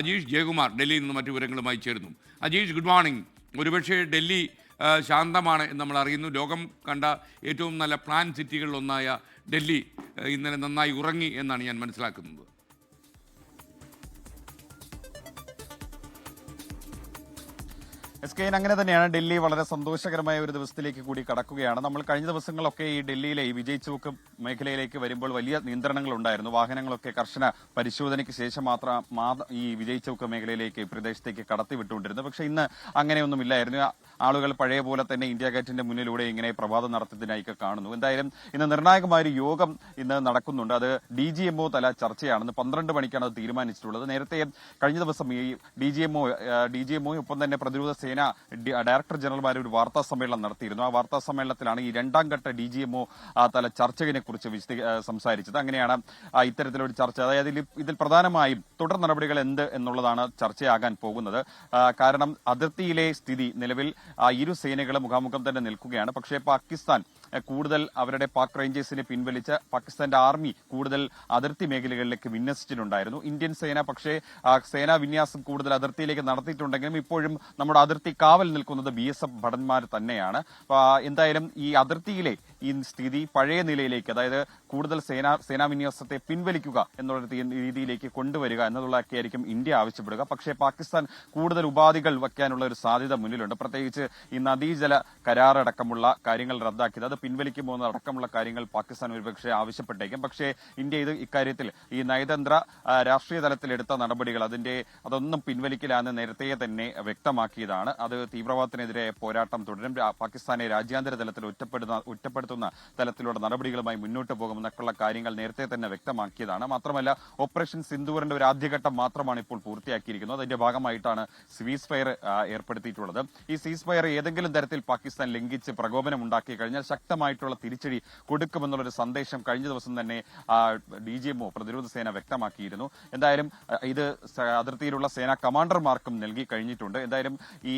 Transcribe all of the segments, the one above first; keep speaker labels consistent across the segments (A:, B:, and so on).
A: അജീഷ് ജയകുമാർ ഡൽഹിയിൽ നിന്ന് മറ്റു വിവരങ്ങളുമായി ചേരുന്നു. അജീഷ് ഗുഡ് മോർണിംഗ് ഒരുപക്ഷെ ഡൽഹി ശാന്തമാണ് എന്ന് നമ്മൾ അറിയുന്നു. ലോകം കണ്ട ഏറ്റവും നല്ല പ്ലാൻ സിറ്റികളിലൊന്നായ ഡൽഹി ഇന്നലെ നന്നായി ഉറങ്ങി എന്നാണ് ഞാൻ മനസ്സിലാക്കുന്നത്.
B: എസ് കെ അങ്ങനെ തന്നെയാണ് ഡൽഹി വളരെ സന്തോഷകരമായ ഒരു ദിവസത്തിലേക്ക് കൂടി കടക്കുകയാണ്. നമ്മൾ കഴിഞ്ഞ ദിവസങ്ങളൊക്കെ ഈ ഡൽഹിയിലെ ഈ വിജയ് ചൗക്ക് മേഖലയിലേക്ക് വരുമ്പോൾ വലിയ നിയന്ത്രണങ്ങൾ ഉണ്ടായിരുന്നു വാഹനങ്ങളൊക്കെ കർശന പരിശോധനയ്ക്ക് ശേഷം മാത്രം ഈ വിജയ് ചൗക്ക് മേഖലയിലേക്ക് പ്രദേശത്തേക്ക് കടത്തി വിട്ടുകൊണ്ടിരുന്നു പക്ഷേ ഇന്ന് അങ്ങനെയൊന്നുമില്ലായിരുന്നു. ആളുകൾ പഴയ പോലെ തന്നെ ഇന്ത്യ ഗേറ്റിന്റെ മുന്നിലൂടെ ഇങ്ങനെ പ്രഭാതം നടത്തത്തിനായിക്കെ കാണുന്നു. എന്തായാലും ഇന്ന് നിർണായകമായ ഒരു യോഗം ഇന്ന് നടക്കുന്നുണ്ട്. അത് ഡി ജി എംഒ തല ചർച്ചയാണെന്ന് പന്ത്രണ്ട് മണിക്കാണ് അത് തീരുമാനിച്ചിട്ടുള്ളത്. നേരത്തെ കഴിഞ്ഞ ദിവസം ഈ D G M O D G M O ഒപ്പം തന്നെ പ്രതിരോധ സേന ഡയറക്ടർ ജനറൽമാർ ഒരു വാർത്താ സമ്മേളനം നടത്തിയിരുന്നു. ആ വാർത്താ സമ്മേളനത്തിലാണ് ഈ രണ്ടാം ഘട്ട ഡി ജി എംഒ തല ചർച്ചകിനെ കുറിച്ച് സംസാരിച്ചത്. അങ്ങനെയാണ് ഇത്തരത്തിലൊരു ചർച്ച. അതായത് ഇതിൽ പ്രധാനമായും തുടർ നടപടികൾ എന്ത് എന്നുള്ളതാണ് ചർച്ചയാകാൻ പോകുന്നത്. കാരണം അതിർത്തിയിലെ സ്ഥിതി നിലവിൽ ഇരു സേനകളും മുഖാമുഖം തന്നെ നിൽക്കുകയാണ്. പക്ഷേ പാകിസ്ഥാൻ കൂടുതൽ അവരുടെ പാക് റേഞ്ചേഴ്സിനെ പിൻവലിച്ച് പാകിസ്ഥാന്റെ ആർമി കൂടുതൽ അതിർത്തി മേഖലകളിലേക്ക് വിന്യസിച്ചിട്ടുണ്ടായിരുന്നു. ഇന്ത്യൻ സേന പക്ഷേ സേനാ വിന്യാസം കൂടുതൽ അതിർത്തിയിലേക്ക് നടത്തിയിട്ടുണ്ടെങ്കിലും ഇപ്പോഴും നമ്മുടെ അതിർത്തി കാവൽ നിൽക്കുന്നത് ബി എസ് എഫ് ഭടന്മാർ തന്നെയാണ്. എന്തായാലും ഈ അതിർത്തിയിലെ ഈ സ്ഥിതി പഴയ നിലയിലേക്ക് അതായത് കൂടുതൽ സേനാ സേനാ വിന്യാസത്തെ പിൻവലിക്കുക എന്നുള്ള രീതിയിലേക്ക് കൊണ്ടുവരിക എന്നതുള്ളതൊക്കെ ആയിരിക്കും ഇന്ത്യ ആവശ്യപ്പെടുക. പക്ഷേ പാകിസ്ഥാൻ കൂടുതൽ ഉപാധികൾ വയ്ക്കാനുള്ള ഒരു സാധ്യത മുന്നിലുണ്ട്. പ്രത്യേകിച്ച് ഈ നദീജല കരാറടക്കമുള്ള കാര്യങ്ങൾ റദ്ദാക്കിയത് അത് പിൻവലിക്കുമോ അടക്കമുള്ള കാര്യങ്ങൾ പാകിസ്ഥാൻ ഒരുപക്ഷെ ആവശ്യപ്പെട്ടേക്കും. പക്ഷേ ഇന്ത്യ ഇത് ഇക്കാര്യത്തിൽ ഈ നയതന്ത്ര രാഷ്ട്രീയ തലത്തിലെടുത്ത നടപടികൾ അതിന്റെ അതൊന്നും പിൻവലിക്കില്ലാന്ന് നേരത്തെ തന്നെ വ്യക്തമാക്കിയതാണ്. അത് തീവ്രവാദത്തിനെതിരെ പോരാട്ടം തുടരും. പാകിസ്ഥാനെ രാജ്യാന്തര തലത്തിൽ ഒറ്റപ്പെടുന്ന ഒറ്റപ്പെടുത്തുന്ന തലത്തിലുള്ള നടപടികളുമായി മുന്നോട്ട് പോകുമെന്നൊക്കെയുള്ള കാര്യങ്ങൾ നേരത്തെ തന്നെ വ്യക്തമാക്കിയതാണ്. മാത്രമല്ല ഓപ്പറേഷൻ സിന്ധുവറിന്റെ ഒരു ആദ്യഘട്ടം മാത്രമാണ് ഇപ്പോൾ പൂർത്തിയാക്കിയിരിക്കുന്നത്. അതിന്റെ ഭാഗമായിട്ടാണ് സീസ് ഫയർ ഏർപ്പെടുത്തിയിട്ടുള്ളത്. ഈ സീസ് ഫയർ ഏതെങ്കിലും തരത്തിൽ പാകിസ്ഥാൻ ലംഘിച്ച് പ്രകോപനം ഉണ്ടാക്കി കഴിഞ്ഞാൽ ശക്തമായിട്ടുള്ള തിരിച്ചടി കൊടുക്കുമെന്നുള്ളൊരു സന്ദേശം കഴിഞ്ഞ ദിവസം തന്നെ ഡി ജി എംഒ പ്രതിരോധ സേന വ്യക്തമാക്കിയിരുന്നു. എന്തായാലും ഇത് അതിർത്തിയിലുള്ള സേനാ കമാൻഡർമാർക്കും നൽകി കഴിഞ്ഞിട്ടുണ്ട്. എന്തായാലും ഈ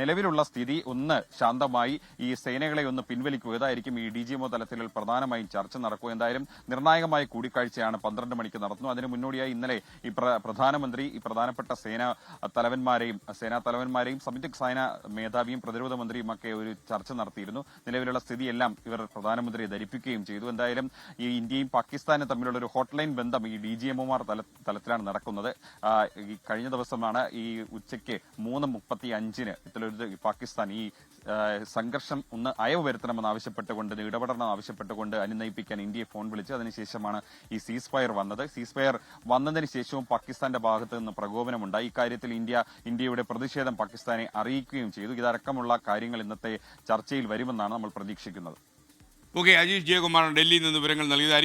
B: നിലവിലുള്ള സ്ഥിതി ഒന്ന് ശാന്തമായി. ഈ സേനകളെ ഒന്ന് പിൻവലിക്കുക. ഇതായിരിക്കും ഈ ഡി ജി എംഒ തലത്തിൽ പ്രധാനമായും ചർച്ച നടക്കുക എന്തായാലും നിർണായകമായ കൂടിക്കാഴ്ചയാണ് പന്ത്രണ്ട് മണിക്ക് നടത്തുന്നത് അതിന് മുന്നോടിയായി ഇന്നലെ ഈ പ്രധാനമന്ത്രി ഈ പ്രധാനപ്പെട്ട സേനാ തലവന്മാരെയും സേനാ തലവന്മാരെയും സംയുക്ത സേനാ മേധാവിയും പ്രതിരോധ മന്ത്രിയും ഒക്കെ ഒരു ചർച്ച നടത്തിയിരുന്നു. നിലവിലുള്ള സ്ഥിതിയെല്ലാം ഇവർ പ്രധാനമന്ത്രിയെ ധരിപ്പിക്കുകയും ചെയ്തു. എന്തായാലും ഈ ഇന്ത്യയും പാകിസ്ഥാനും തമ്മിലുള്ള ഒരു ഹോട്ട്ലൈൻ ബന്ധം ഈ ഡി ജി എംഒമാർ തലത്തിലാണ് നടക്കുന്നത്. ഈ കഴിഞ്ഞ ദിവസമാണ് ഈ ഉച്ചയ്ക്ക് മൂന്ന് മുപ്പത്തി അഞ്ചിന് പാകിസ്ഥാൻ ഈ സംഘർഷം ഒന്ന് അയവ് വരുത്തണമെന്ന് ആവശ്യപ്പെട്ടുകൊണ്ട് ഇടപെടണം ആവശ്യപ്പെട്ടുകൊണ്ട് അനുനയിപ്പിക്കാൻ ഇന്ത്യയെ ഫോൺ വിളിച്ചു അതിനുശേഷമാണ് ഈ സീസ് ഫയർ വന്നത്. സീസ് ഫയർ വന്നതിന് ശേഷവും പാകിസ്ഥാന്റെ ഭാഗത്ത് നിന്ന് പ്രകോപനമുണ്ടായി. ഇക്കാര്യത്തിൽ ഇന്ത്യ ഇന്ത്യയുടെ പ്രതിഷേധം പാകിസ്ഥാനെ അറിയിക്കുകയും ചെയ്തു. ഇതടക്കമുള്ള കാര്യങ്ങൾ ഇന്നത്തെ ചർച്ചയിൽ വരുമെന്നാണ് നമ്മൾ പ്രതീക്ഷിക്കുന്നത്.
A: ഓക്കെ അജീഷ് ജയകുമാർ ഡൽഹിയിൽ നിന്ന് വിവരങ്ങൾ നൽകിയത്